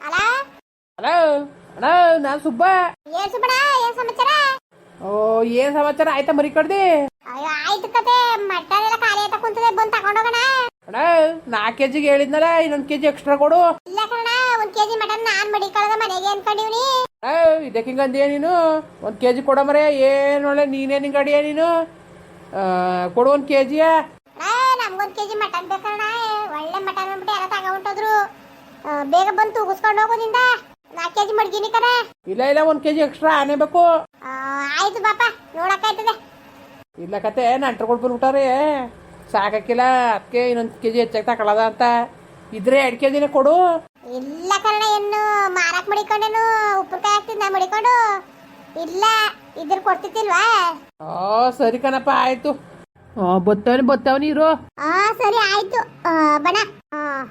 ಅಲ? ಹಲೋ ಅಣ್ಣ ನಾನು ಸುಬ್ಬ. ಏನ್ ಸುಬ್ಬಣ ಏನ್ ಸಮಾಚಾರ? ಓ ಏನ್ ಸಮಾಚಾರ? ಆಯ್ತಾ ಮರಿ ಕಡ್ದಿ? ಅಯ್ಯೋ ಆಯ್ತು ಕತೆ. ಮಟನ್ ಎಲ್ಲ ಖಾಲಿ ಆಯ್ತಾ ಕುಂತದೆ. ಬಂದ್ ತಗೊಂಡೋಗೋಣ ಅಣ್ಣ ನಾಲ್ಕು ಕೆ ಜಿಗೆ ಹೇಳಿದ್ನಲ್ಲ ಇನ್ನೊಂದು ಕೆ ಜಿ ಎಕ್ಸ್ಟ್ರಾ ಕೊಡು. ಇಲ್ಲ ಕಣ ಒಂದ್ ಕೆಜಿ ಮಟನ್ ನಾನ್ ಮಡಿಕೊಳ್ಳೋದ ಮನೆಗೆ ಅನ್ಕೊಂಡಿವ್ನಿ. ಅಣ್ಣ ಇದಕ್ಕೆ ಹಿಂಗಂದ್ಯಾ ನೀನು? ಒಂದು ಕೆ ಜಿ ಕೊಡ ಮರೆ ಏನು ಒಳ್ಳೆ ನೀನೇನು ಅಡಿಯ ನೀನು? ಆ, ಕೊಡು ಒಂದು ಕೆ ಜಿಯ ನಮ್ಗೊಂದ್ ಕೆಜಿ ಮಟನ್ ಬೇಕಣ್ಣ. ಒಳ್ಳೆ ಮಟನ್ ಅಂದ್ಬಿಟ್ಟು ಎಲ್ಲ ತಗೊಂಡೋದ್ರು ಬೇಗ ಬಂದು ತೂಗಿಸ್ಕೊಂಡು ಹೋಗೋದಿಂದ ನಾಲ್ಕು ಕೆಜಿ ಮಡ್ಗಿನಿ ಕಣ. ಇಲ್ಲ ಇಲ್ಲ ಒಂದು ಕೆಜಿ ಎಕ್ಸ್ಟ್ರಾ ಆನೆ ಬೇಕು. ಆಯ್ತು ಬಾಪ ನೋಡಕ್ಕಾಯ್ತದೆ ಇಲ್ಲ ಕತೆ ನಂಟ್ರುಗಳು ಬಂದ್ಬಿಟ್ಟಾರಿ ಸಾಕಾಕಿಲ್ಲ ಅದಕ್ಕೆ ಇನ್ನೊಂದು ಕೆಜಿ ಹೆಚ್ಚಾಗಿ ತಗೊಳ್ಳೋದ ಅಂತ. ಇದ್ರೆ ಎರಡು ಕೆ ಜಿನೇ ಕೊಡು. ಇಲ್ಲ ಕಣ ಏನು ಮಾರಾಕ್ ಮಡಿಕೊಂಡೇನು ಉಪ್ಪಿನಕಾಯಿ ನಾ ಮಡಿಕೊಂಡು. ಇಲ್ಲ ಇದ್ರ ಕೊಡ್ತಿತ್ತಿಲ್ವಾ ಓ ಸರಿ ಕಣಪ್ಪ ಆಯ್ತು. ಬತ್ತವನಿ ಬತ್ತವನಿ ಇರು. ಆ ಸರಿ ಆಯ್ತು. ಬಣ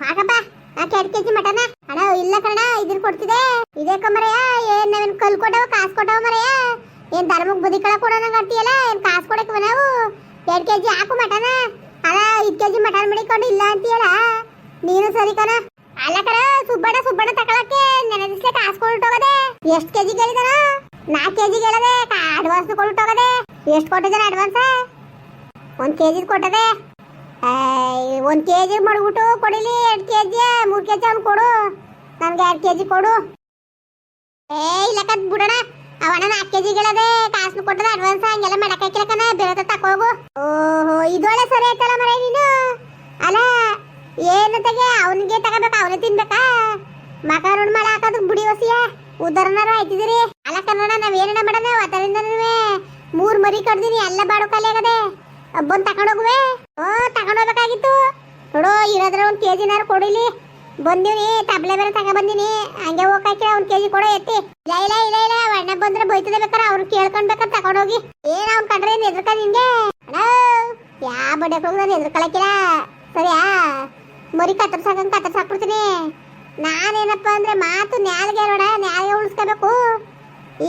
ಹಾಕಪ್ಪ. ನಾಲ್ಕು ಎರಡು ಕೆಜಿ ಮಟನ? ಅಣ್ಣ ಇಲ್ಲ ಕಣ ಇದ್ರ ಕೊಡ್ತಿದೆ. ಇದೇ ಕಮರಯ್ಯ ಏನ್ ನಾವೇನ್ ಕಲ್ ಕೊಟ್ಟವ, ಕಾಸ್ ಕೊಟ್ಟವ ಮರಯ್ಯ? ಏನ್ ಧರ್ಮಕ್ ಬುದ್ಧಿ ಕಳ ಕೊಡೋಣ ಅಂತೀಯಲ್ಲ? ಏನ್ ಕಾಸ್ ಕೊಡಕ್ವ ನಾವು? ಎರಡು ಕೆಜಿ ಹಾಕು ಮಟನ. ಅಲ್ಲ, ಐದು ಕೆಜಿ ಮಟನ್ ಮಡಿಕೊಂಡು ಇಲ್ಲ ಅಂತೀಯಲ್ಲ? ನೀನು ಸರಿ ಕಣ. ಅಲ್ಲ ಕಣ, ಸುಬ್ಬಣ್ಣ ಸುಬ್ಬಣ್ಣ ತಗೊಳಕ್ಕೆ ನೆನೆದಿಸ್ಲೆ ಕಾಸ್ ಕೊಟ್ಟೋಗದೆ ಎಷ್ಟು ಕೆಜಿ ಕೇಳಿದಾರ ನಾಲ್ಕು ಕೆಜಿ ಕೇಳದೆ ಅಡ್ವಾನ್ಸ್ ಕೊಟ್ಟೋಗದೆ ಎಷ್ಟು ಕೊಟ್ಟಿದ್ದಾನೆ ಅಡ್ವಾನ್ಸ್ ಒಂದ್ ಕೆಜಿ ಕೊಟ್ಟದೆ. ಒಂದ್ ಕೆಜಿ ಮಾಡ್ಬಿಟ್ಟು ಕೊಡಿಲಿ, ಎರಡ್ ಕೆಜಿ ಕೆ ಕೆಜಿ ಅವ್ನು ಕೊಡು. ನನಗೆ ಎರಡು ಕೆಜಿ ಕೊಡು. ಏ, ಇಲ್ಲ ಕತ್ ಬಿಡೋಣ. ಅವನ ನಾಲ್ಕು ಕೆಜಿ ಜಿಗಳದೆ ಕಾಸು ಕೊಟ್ಟದ ಅಡ್ವಾನ್ಸ್ ಹಂಗೆಲ್ಲ ಮಾಡಕ್ಕಾಕಿಲ್ಲಕನ ಬೇರೆ ತಕೋಗು ಓಹೋ ಇದೊಳೆ ಸರಿ ಆಯ್ತಲ್ಲ ಮರ ನೀನು? ಅಲ್ಲ, ಏನು ತೆಗೆ, ಅವನಿಗೆ ತಗೋಬೇಕು ಅವನೇ ತಿನ್ಬೇಕಾ? ಮಕಾರೋಡ್ ಮಾಡ ಹಾಕೋದು ಬುಡಿ ಹೊಸಿಯ ಉದಾಹರಣೆ ಆಯ್ತಿದಿರಿ. ಅಲ್ಲ ಕನ್ನಡ ನಾವ್ ಏನೇನ ಮಾಡೋಣ? ಅದರಿಂದ ಮೂರ್ ಮರಿ ಕಡ್ದಿನಿ ಎಲ್ಲ ಬಾಡು ಖಾಲಿ ಆಗದೆ. ಬಂದ್ ತಕೊಂಡೋಗುವೆ ಓ ತಕೊಂಡೋಗ್ಬೇಕಾಗಿತ್ತು ನೋಡು ಇರೋದ್ರ ಒಂದು ಕೆ ಜಿನಾರು ಕೊಡಿಲಿ. ಬಂದಿನಿ, ತಬ್ಲೆ ಬೇರೆ ತಗ ಬಂದಿನಿ. ಹಂಗೆ ಹೋಗಾಕಿ ಒಂದ್ ಕೆಜಿ ಕೊಡೋ ಎತ್ತಿ. ಇಲ್ಲ ಇಲ್ಲ ಇಲ್ಲ ಇಲ್ಲ, ಅಣ್ಣ ಬಂದ್ರೆ ಬೈತದೆ ಬೇಕಾರೆ ಅವ್ರು ಕೇಳ್ಕೊಂಡ್ಬೇಕ ತಗೊಂಡೋಗಿ ಏನ್ ಅವ್ನ್ ಕಂಡ್ರೆ ಏನ್ ಎದ್ರಕ ನಿನ್ಗೆ ಅಣ್ಣ ಯಾ ಬಡ್ಡೆ ಹೋಗಿ ನಾನು ಎದ್ರಕೊಳಕಿಲ್ಲ. ಸರಿಯಾ? ಮರಿ ಕತ್ತರ್ಸಾಕಂಗ್ ಕತ್ತರ್ಸಾಕ್ಬಿಡ್ತೀನಿ ನಾನೇನಪ್ಪ ಅಂದ್ರೆ ಮಾತು ನ್ಯಾಲ್ಗೆ ನೋಡ, ನ್ಯಾಲ್ಗೆ ಉಳಿಸ್ಕೋಬೇಕು.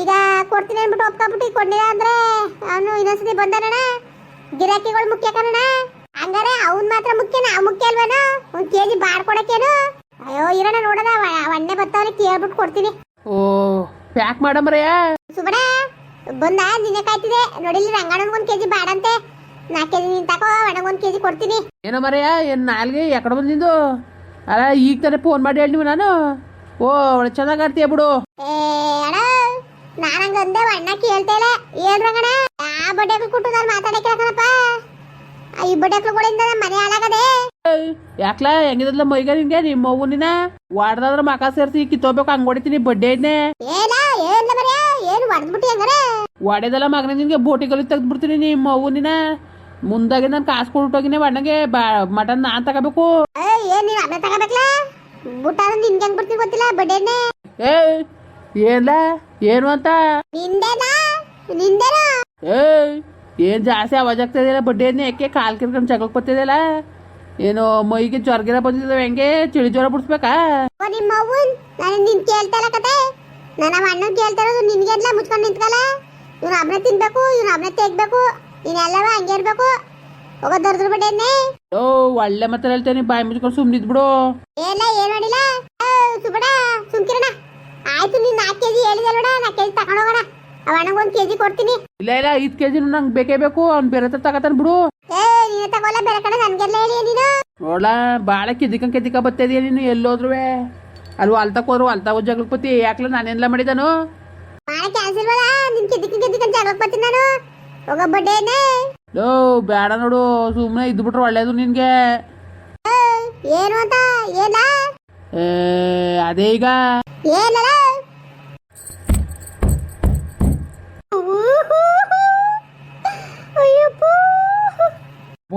ಈಗ ಕೊಡ್ತೀನಿ ಅನ್ಬಿಟ್ಟು ಒಪ್ಕೊಂಡ್ಬಿಟ್ಟು ಕೊಡ್ಲಿಲ್ಲ ಅಂದ್ರೆ ಅವನು ಇನ್ನೊಂದ್ಸತಿ ಬಂದಾನಣ್ಣ. ಗಿರಾಕಿಗಳು ಮುಖ್ಯ ಕಣಣ್ಣ. ಹಂಗಾರೆ ಅವ್ನ್ ಮಾತ್ರ ಮುಖ್ಯ ನಾ ಮುಖ್ಯ ಅಲ್ವೇನೋ? ಒಂದ್ ಕೆಜಿ ಬಾಡ್ ಕೊಡಕ್ಕೇನು? ಅಯ್ಯೋ ಇರೋಣ ನೋಡದ ಒಣ್ಣೆ ಬತ್ತವ್ರಿ ಕೇಳ್ಬಿಟ್ಟು ಕೊಡ್ತೀನಿ. ಓ ಪ್ಯಾಕ್ ಮಾಡಮ್ರಯ್ಯ ಸುಬಡ ಬಂದ ನಿನ್ನೆ ಕಾಯ್ತಿದೆ. ನೋಡಿಲಿ ರಂಗಣ್ಣ ಒಂದ್ ಕೆಜಿ ಬಾಡಂತೆ ನಾಲ್ಕು ಕೆಜಿ ನೀನ್ ತಕೋ ಅಣ್ಣ ಒಂದ್ ಕೆಜಿ ಕೊಡ್ತೀನಿ. ಏನೋ ಮರಯ್ಯ ಏನ್ ನಾಲ್ಗೆ ಎಕಡೆ ಬಂದಿದ್ದು ಅಲ್ಲ ಈಗ ತಾನೇ ಫೋನ್ ಮಾಡಿ ಹೇಳಿ ನೀವು ನಾನು. ಓ ಒಳ್ಳೆ ಚೆನ್ನಾಗಿ ಆಡ್ತೀಯ ಬಿಡು. ಏ ಅಣ್ಣ ನಾನಂಗ ಅಂದೆ ಅಣ್ಣ ಕೇಳ್ತಾ ಇಲ್ಲ. ಏನ್ ರಂಗಣ್ಣ? ಯಾ ಬಡ್ಡೆ ಕೊಟ್ಟು ನಾನು ಮಾತಾಡಕ್ಕೆ ಕಣಪ್ಪ ಈ ಬಡ್ಡೆಗಳಿಂದ ಮನೆ ಹಾಳಾಗದೆ. ಯಾಕ್ಲ? ಹೆಂಗಿದಲ್ಲ ಮೈಗ ನಿಂಗೆ? ನಿಮ್ಮ ಅವ್ವನಿನ ವಾಡ್ದಾದ್ರ ಮಕ ಸೇರ್ಸಿ ಕಿತ್ತೋಬೇಕು ಹಂಗ್ ಹೊಡಿತೀನಿ ಬಡ್ಡೆ ಐದ್ನೆ. ಏನ ಏನ್ ಮರ್ಯ ಏನ್ ಹೊಡೆದ್ಬಿಟ್ಟಿ ಹಂಗಾರೆ. ವಾಡೆದಲ್ಲ ಮಗನ ನಿನ್ಗೆ ಬೋಟಿಗಲ್ಲಿ ತೆಗ್ದ್ಬಿಡ್ತೀನಿ ನಿಮ್ಮ ಅವ್ವನಿನ ಮುಂದಾಗೆ ನಾನು ಕಾಸು ಕೊಟ್ಟೋಗಿನಿ ಅಣ್ಣಗೆ ಮಟನ್ ನಾನ್ ತಗೋಬೇಕು. ಏ ಏನ್ ನೀನ್ ಅನ್ನ ತಗೋಬೇಕಲ್ಲ ಬುಟ್ಟ ನಿನ್ಗೆ ಹೆಂಗ್ ಬಿಡ್ತೀನಿ ಗೊತ್ತಿಲ್ಲ ಬಡ್ಡೆನೆ ಏ ಏನ್ಲ? ಏನು ಅಂತ? ನಿಂದೇನಾ? ನಿಂದೇನಾ? ಏಯ್ ಏನ್ ಜಾಸ್ತಿ ಅವಾಜ್ ಆಗ್ತಿದೆಯಲ್ಲ ಬಡ್ಡೆ ಯಾಕೆ ಕಾಲು ಕಿರ್ಕೊಂಡು ಜಗಳಕ್ಕೆ ಬರ್ತಿದೆಯಲ್ಲ ಏನು ಮೈಗೆ ಜ್ವರ ಗಿರ ಬಂದಿದ್ದಾವೆ ಹೆಂಗೆ? ಚಳಿ ಜ್ವರ ಬಿಡಿಸ್ಬೇಕಾ? ನಿಮ್ಮ ಅವ್ವನ್? ನಾನು ನಿನ್ ಕೇಳ್ತಾಲ ಕತೆ. ನನ್ನ ನಮ್ಮ ಅಣ್ಣನ್ ಕೇಳ್ತಾ ಇರೋದು ನಿನ್ಗೆ ಎಲ್ಲ ಮುಚ್ಕೊಂಡು ನಿಂತ್ಕಲ್ಲ? ಇವ್ನು ಒಬ್ನೇ ತಿನ್ಬೇಕು ಇವ್ನು ಒಬ್ನೇ ತೆಗ್ಬೇಕು ನೀನೆಲ್ಲವ ಹಂಗೆ ಇರ್ಬೇಕು. ಹೋಗೋ ದರ್ದ್ರ ಬಡ್ಡೆನೆ ಓ ಒಳ್ಳೆ ಮತ್ತೆ ಹೇಳ್ತೇನೆ ಬಾಯಿ ಮುಚ್ಕೊಂಡು ಸುಮ್ಮನಿದ್ಬಿಡು ಏನ ಏನ್ ಮಾಡಿಲ್ಲ? ಸುಬಡ ಸುಮ್ಕಿರಣ ಆಯ್ತು ನೀನ್ ನಾಲ್ಕು ಕೆಜಿ ಹೇಳಿದೆ ನೋಡ ನಾಲ್ಕು ಕೆಜಿ ತಗೊಂಡೋಗೋಣ ಅವ ಅಣ್ಣಂಗ್ ಒಂದ್ ಕೆಜಿ ಕೊಡ್ತೀನಿ. ಇಲ್ಲ ಇಲ್ಲ ಐದು ಕೆ ಜಿ ನಂಗೆ ಬೇಕೇ ಬೇಕು ಅವ್ನು ಬೇರೆ ಹತ್ರ ತಗತಾನೆ ಬಿಡು. ಏ ನೀನು ತಗೊಲ್ಲ ಬೇರೆ ಕಡೆ ನನ್ಗೆಲ್ಲ ಹೇಳಿ ನೀನು. ನೋಡ್ಲ ಭಾಳ ಕೆದಿಕ ಕೆದಿಕ ಬತ್ತಿದೀಯ ನೀನು ಎಲ್ಲೋದ್ರುವೆ. ಅಲ್ಲಿ ಹೊಲ್ತಕ್ ಹೋದ್ರು ಜಗಳಕ್ಕೆ ಬತ್ತಿ. ಯಾಕ್ಲ ನಾನೆಲ್ಲ ಮಾಡಿದಾನು? ಮಾಡ ಕ್ಯಾನ್ಸಲ್ ಬೇಡ ನಿನ್ ಕೆದಿಕ ಕೆದಿಕ ಬರ್ತೀನಿ ನಾನು. ಹೋಗೋ ಬಡ್ಡೆನೆ. ಲೋ ಬೇಡ ನೋಡು ಸುಮ್ಮನೆ ಇದ್ಬಿಟ್ರೆ ಒಳ್ಳೇದು ನಿನ್ಗೆ. ಏನು ಅಂತ ಏನ? ಏ, ಅದೇ ಈಗ. ಏನಲ್ಲ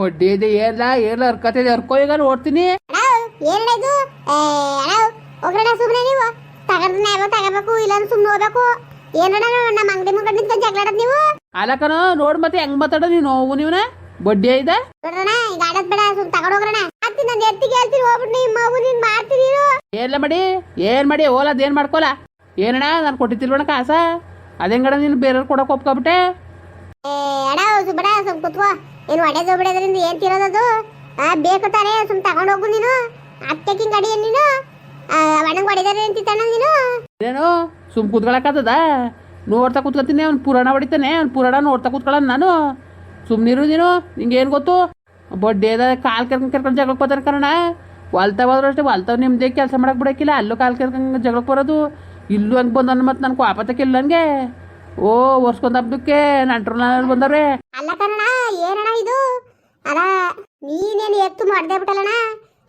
ಬಡ್ಡಿ ಇದೆ ಏನ್ಲ ಏನ್ಲ ಅವ್ರ ಇದೆ? ಹರ್ಕೋ ಈಗ ನೋಡ್ತೀನಿ ಏನಿದು ಹೋಗ್ರಣ ಸುಮ್ಮನೆ ನೀವು ನಾವ ತಗೋಬೇಕು ಇಲ್ಲ ಸುಮ್ಮನೆ ಹೋಗ್ಬೇಕು ಏನಣ್ಣ ನಮ್ಮ ಅಂಗಡಿ ಮುಂದೆ ನಿಂತ್ಕೊಂಡು ಜಗಳಾಡೋದು ನೀವು? ಅಲ್ಲಕನ ನೋಡ್ ಮತ್ತೆ ಹೆಂಗ್ ಮಾತಾಡೋ ನೀನು ನೋವು ನೀವನ? ಬಡ್ಡಿ ಐದ ಈಗ ಆಡೋದ್ ಬೇಡ ಸುಮ್ ತಗೊಂಡ್ ಹೋಗ್ರಣ ಆತಿ ನಾನು ಎತ್ತಿಗೆ ಹೇಳ್ತೀನಿ ಹೋಗ್ಬಿಟ್ಟು ನಿಮ್ಮ ಮಗು ನೀನ್ ಮಾಡ್ತೀನಿ ಏನ್ಲ ಮಾಡಿ? ಏನ್ ಮಾಡಿ ಓಲ ಅದೇನ್ ಮಾಡ್ಕೊಲ? ಏನಣ್ಣ ನಾನು ಕೊಟ್ಟಿತ್ತಿಲ್ವಣ ಕಾಸ? ಅದೇಂಗಡ ನೀನು ಬೇರೆಯವ್ರು ಕೊಡಕ್ ಒಪ್ಕೊಬಿಟ್ಟೆ? ಸುಬ್ಬಡ ಸ್ವಲ್ಪ ಕುತ್ಕೋ. ಏನು ಹೊಡೆದು ಬಿಡೋದ್ರಿಂದ ಏನು ತಿರೋದದು ಬೇಕು ತಾನೇ, ಸುಮ್ ತಗೊಂಡ್ ಹೋಗು ನೀನು. ಅತ್ತೆ ಕಿಂಗ್ ನೀನು. ಅವಣ್ಣಂಗೆ ಹೊಡಿದಾರೆ ಅಂತಿದ್ದಾನ ನೀನು. ಏನು ಸುಮ್ ಕೂತ್ಕೊಳಕ್ಕಾಗ್ತದ ನೋಡ್ತಾ ಕೂತ್ಕೊತೀನಿ ಅವ್ನು ಪುರಾಣ ಹೊಡಿತಾನೆ, ಅವ್ನು ಪುರಾಣ ನೋಡ್ತಾ ಕೂತ್ಕೊಳ್ಳ ನಾನು. ಸುಮ್ಮನಿರು ನೀನು, ನಿಂಗೇನು ಗೊತ್ತು? ಬಡ್ಡೇದ ಕಾಲು ಕರ್ಕೊಂಡು ಕರ್ಕೊಂಡು ಜಗಳಕ್ಕೆ ಬರ್ತಾರೆ ಕಾರಣ. ಹೊಲ್ತಾವ ಹೋದ್ರು ಅಷ್ಟೇ ಹೊಲ್ತಾವ್ ನಿಮ್ದೇ ಕೆಲಸ ಮಾಡಕ್ಕೆ ಬಿಡಕ್ಕಿಲ್ಲ, ಅಲ್ಲೂ ಕಾಲು ಕರ್ಕೊಂಡು ಜಗಳಕ್ಕೆ ಬರೋದು. ಇಲ್ಲೂ ಹಂಗೆ ಮತ್ತೆ ಮತ್ತು ನನಗೆ ವಾಪತ್ತಕ್ಕಿಲ್ಲ ನನಗೆ. ಓ ಒರ್ಸ್ಕೊಂಡ್ ಹಬ್ಬಕ್ಕೆ ನಂಟ್ರು ನಾನು ಬಂದವ್ರೆ. ಅಲ್ಲ ಕಣಣ ಏನಣ್ಣ ಇದು? ಅಲ್ಲ ನೀನೇನು ಎತ್ತು ಮಾಡ್ದೆ ಬಿಟ್ಟಲ್ಲಣ್ಣ?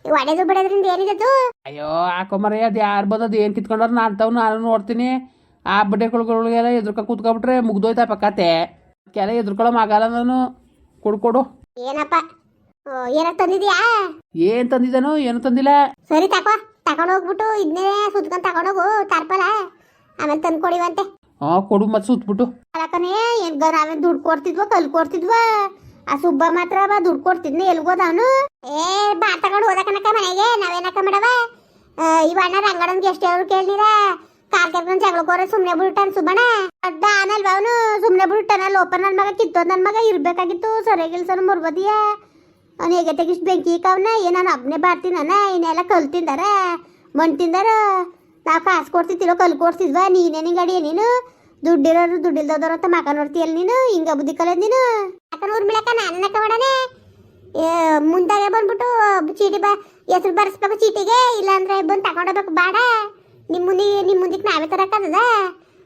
ಒಡೆದು ಬಿಡೋದ್ರಿಂದ ಏನಿದದು ಅಯ್ಯೋ ಹಾಕೊಂಬರ ಅದು ಯಾರು ಬಂದದ್ದು ಏನು ಕಿತ್ಕೊಂಡ್ರ ನಾನು ತಾವು ನಾನು ನೋಡ್ತೀನಿ. ಆ ಬಡ್ಡೆಗಳಿಗೆಲ್ಲ ಎದುರ್ಕ ಕೂತ್ಕೊಬಿಟ್ರೆ ಮುಗ್ದೋಯ್ತಾ ಪಕ್ಕತೆ ಕೆಲ ಎದುರ್ಕೊಳ್ಳೋ ಆಗಲ್ಲ ನಾನು. ಕೊಡ್ಕೊಡು ಕೊಡು. ಏನಪ್ಪ? ಏನ ತಂದಿದ್ಯಾ? ಏನು ತಂದಿದ್ದಾನು ಏನು ತಂದಿಲ್ಲ. ಸರಿ ತಕೋ ತಗೊಂಡೋಗ್ಬಿಟ್ಟು ಇದನ್ನೇ ಸುತ್ಕೊಂಡು ತಗೊಂಡೋಗು ತರ್ಪಲ. ಆಮೇಲೆ ತಂದು ಕೊಡಿವಂತೆ ಹಾಂ ಕೊಡು ಮತ್ತೆ ಸುತ್ಬಿಟ್ಟು ಏನ್ ನಾವೇನ್ ದುಡ್ಡು ಕೊಡ್ತಿದ್ವ ಕಲ್ ಕೊಡ್ತಿದ್ವ? ಆ ಸುಬ್ಬ ಮಾತ್ರ ಬಾ ದುಡ್ಡು ಕೊಡ್ತಿದ್ನ ಎಲ್ಗೋದವನು ಏ, ಬಾ ತಗೊಂಡು ಓದಕನಕ ಮನೆಗೆ ನಾವೇನಕ ಮಾಡವ? ಇವ ಅಣ್ಣ ರಂಗಡನ್ಗೆ ಎಷ್ಟು ಅವ್ರು ಕೇಳಿರ ಕಾರ್ ಕರ್ಕೊಂಡು ಜಗಳಕೋರ ಸುಮ್ನೆ ಬಿಡ್ತಾನ ಸುಬ್ಬಣ್ಣ. ಅಡ್ಡ ಆನಲ್ವ ಅವನು? ಸುಮ್ನೆ ಬಿಡ್ತಾನ ಲೋಪ ನನ್ ಮಗ ಕಿತ್ತೋ ನನ್ ಮಗ, ಇರ್ಬೇಕಾಗಿತ್ತು ಸರಿಯಾಗಿಲ್ಸನ ಮುರ್ಬದಿಯ ಅವ್ನು ಹೇಗೆ ತೆಗಿಸ್ ಬೆಂಕಿ ಕವನ ಏ, ನಾನು ಒಬ್ನೇ ಬಾರ್ತೀನನ ಇನ್ನೆಲ್ಲ ಕಲ್ ತಿಂದಾರ? ತಿಂದಾರ? ನಾವು ಕಾಸು ಕೊಡ್ತಿದ್ದಿರೋ ಕಲ್ಲು ಕೊಡ್ತಿದ್ವ ನೀನೇನು ನಿಂಗಡಿ ನೀನು ದುಡ್ಡಿರೋರು ದುಡ್ಡಿಲ್ದವ್ರು ಅಂತ ಮಕ ನೋಡ್ತೀಯಲ್ಲ ನೀನು? ಹಿಂಗ ಬುದ್ಧಿ ಕಲಿಯೋದ್ ನೀನು? ಅಕ್ಕ ನೂರ್ ಮಿಳಕ ನಾನಕ್ಕ ಮಾಡನೆ ಮುಂದಾಗೆ ಬಂದ್ಬಿಟ್ಟು ಚೀಟಿ ಬ, ಹೆಸರು ಬರ್ಸ್ಬೇಕು ಚೀಟಿಗೆ, ಇಲ್ಲಾಂದ್ರೆ ಬಂದು ತಗೊಂಡೋಗ್ಬೇಕು ಬಾಡ. ನಿಮ್ಮ ಮುಂದೆ ನಿಮ್ಮ ಮುಂದಕ್ಕೆ ನಾವೇ ತರಕ್ಕದ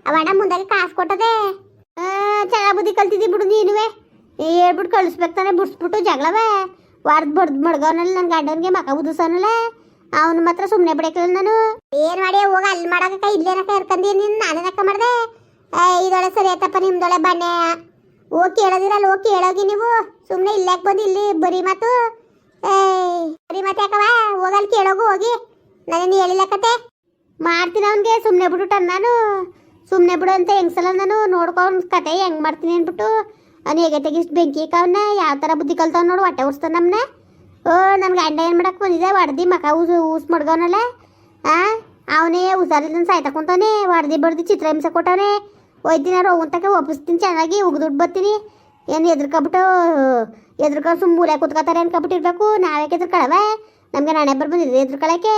ಅವಣ್ಣ ಮುಂದಾಗೆ ಕಾಸು ಕೊಟ್ಟದೆ. ಚೆನ್ನಾಗಿ ಬುದ್ಧಿ ಕಲ್ತಿದ್ದಿ ಬಿಡು ನೀನುವೆ. ಹೇಳ್ಬಿಟ್ಟು ಕಳಿಸ್ಬೇಕು ತಾನೆ, ಬಿಡ್ಸ್ಬಿಟ್ಟು ಜಗಳವೇ. ವಾರದ ಬಡ್ದು ಮಡ್ಗವನಲ್ಲ ನನ್ನ ಗಂಡನಿಗೆ ಮಕ ಉದಿಸೋನಲ್ಲ ಅವನು ಮಾತ್ರ ಸುಮ್ಮನೆ ಬಿಡಕ್ಕಿಲ್ಲ ನಾನು. ಏನ್ ಮಾಡಿ ಹೋಗ, ಅಲ್ಲಿ ಮಾಡಕ ಇಲ್ಲೇನಕ ಇರ್ಕಂದಿ ನೀನು ನಾನೇನಕ್ಕ ಮಾಡ್ದೆ. ಇದೊಳೆ ಸರಿ ಆಯ್ತಪ್ಪ ನಿಮ್ದೊಳೆ ಬಣ್ಣೆ. ಹೋಗಿ ಕೇಳೋದಿರಲ್ಲ ಹೋಗಿ ಕೇಳೋಗಿ ನೀವು. ಸುಮ್ಮನೆ ಇಲ್ಲಾಕ್ ಬಂದು ಇಲ್ಲಿ ಬರೀ ಮಾತು. ಬರೀ ಮಾತು ಯಾಕವ ಹೋಗಲ್ಲಿ ಕೇಳೋಗು, ಹೋಗಿ. ನಾನೇನು ಹೇಳಿಲ್ಲ ಕತೆ. ಮಾಡ್ತೀನಿ ಅವನಿಗೆ ಸುಮ್ಮನೆ ಬಿಟ್ಟು ನಾನು. ಸುಮ್ಮನೆ ಬಿಡು ಅಂತ ಹೆಂಗ್ಸಲ್ಲ ನಾನು. ನೋಡ್ಕೊಂಡು ಕತೆ, ಹೆಂಗ್ ಮಾಡ್ತೀನಿ ಅಂದ್ಬಿಟ್ಟು. ಅವ್ನು ಹೇಗೆ ತೆಗಿಸ್ ಬೆಂಕಿ ಅವನ್ನ ಯಾವ ಥರ ಬುದ್ಧಿ ಕಲ್ತಾವ್ ನೋಡು, ಹೊಟ್ಟೆ ಉರ್ಸ್ತಾನ ನಮ್ಮನ್ನ ಓ ನನ್ನ ಗಂಡ ಏನು ಮಾಡಕ್ಕೆ ಬಂದಿದೆ ಹೊಡ್ದು ಮಕ ಊಸ್ ಊಸ್ ಮಡ್ಗವನಲ್ಲ ಆ? ಅವನೇ ಹುಷಾರಿಲ್ಲ ಸಾಯ್ತಾ ಕುಂತಾನೆ ಹೊಡ್ದು ಬಡ್ದು ಚಿತ್ರ ಹಿಂಸೆ ಕೊಟ್ಟವನೆ ಒಯ್ದಿನ ರೋಗಂತಕ ಒಪ್ಪಿಸ್ತೀನಿ ಚೆನ್ನಾಗಿ ಉಗ್ದುಡ್ ಬರ್ತೀನಿ. ಏನು ಎದ್ರಕೊಬಿಟ್ಟು ಎದ್ರಕೊಂಡು ಸುಮ್ಮ ಮೂಲೆ ಕುತ್ಕೋತಾರೆ ಅನ್ಕೊಬಿಟ್ಟು ಇರ್ಬೇಕು. ನಾವ್ಯಾಕೆ ಎದ್ರಕಳವ? ನಮಗೆ ನಾನೇ ಬರ್ ಬಂದಿದೆ ಎದ್ರಕಳಕ್ಕೆ?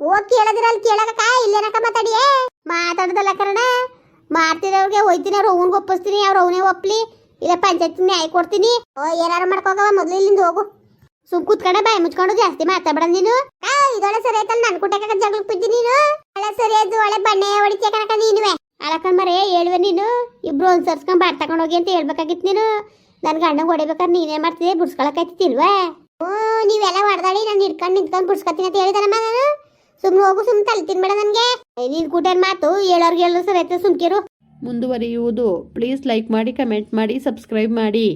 ಓ ಕೇಳದಿರಲ್ಲ ಕೇಳಕ ಇಲ್ಲೇನಕ ಮಾತಾಡಿಯೇ ಮಾತಾಡ್ದಲ್ಲ ಕರಣ. ಮಾಡ್ತಿರೋರ್ಗೆ ಒಯ್ತೀನಿ ಅವ್ರು ಅವನಿಗೆ ಒಪ್ಪಿಸ್ತೀನಿ ಅವ್ರು ಅವನೇ ಒಪ್ಲಿ. ಇಲ್ಲ ಪಂಚಾಯತ್ ನ್ಯಾಯ ಕೊಡ್ತೀನಿ. ಓ, ಏನಾರು ಮಾಡ್ಕೋಗವ, ಮೊದಲು ಇಲ್ಲಿಂದ ಹೋಗು. ಸುಮ್ ಕೂತ್ಕೊಂಡ ಬಾಯಿ ಮುಚ್ಕೊಂಡು ಜಾಸ್ತಿ ಮಾತಾಡ್ಬೇಡ ನೀನು. ಇದೊಳೆ ಸರಿ ಆಯ್ತಲ್ಲ, ನನ್ ಕುಟಕ ಜಗಳಕ್ಕೆ ಬಿದ್ದಿ ನೀನು. ಒಳ್ಳೆ ಸರಿ ಅದು ಒಳ್ಳೆ ಬಣ್ಣೆ ಹೊಡಿತೀಯ ಕಣಕ ನೀನುವೆ. ಅಳಕನ್ ಮರೆ, ಹೇಳುವೆ ನೀನು. ಇಬ್ರು ಒಂದ್ ಸರ್ಸ್ಕೊಂಡ್ ಬಾಟ್ ತಗೊಂಡ್ ಹೋಗಿ ಅಂತ ಹೇಳ್ಬೇಕಾಗಿತ್ತು ನೀನು. ನನ್ ಗಂಡಂಗ್ ಹೊಡಿಬೇಕಾದ್ರೆ ನೀನೇ ಮಾಡ್ತಿದ್ದೆ ಬುಡ್ಸ್ಕೊಳಕೈತಿಲ್ವಾ ಓ ನೀವೆಲ್ಲ ಹೊಡೆದಾಡಿ, ನಾನು ಹಿಡ್ಕೊಂಡು ನಿಂತ್ಕೊಂಡು ಬಿಡ್ಸ್ಕೊತೀನಿ ಅಂತ ಹೇಳಿದಾನಮ್ಮ ನಾನು. ಸುಮ್ನೆ ಹೋಗು ಸುಮ್ ತಲೆ ತಿನ್ಬೇಡ ನನಗೆ. ನೀನ್ ಕೂಟೇನ್ ಮಾತು, ಹೇಳೋರ್ಗೆ ಹೇಳೋ ಸರಿ ಆಯ್ತು ಸುಮ್ಕಿರು. ಮುಂದುವರಿಯುವುದು. ಪ್ಲೀಸ್ ಲೈಕ್ ಮಾಡಿ ಕಮೆಂಟ್ ಮಾಡಿ ಸಬ್ಸ್ಕ್ರೈಬ್ ಮಾಡಿ.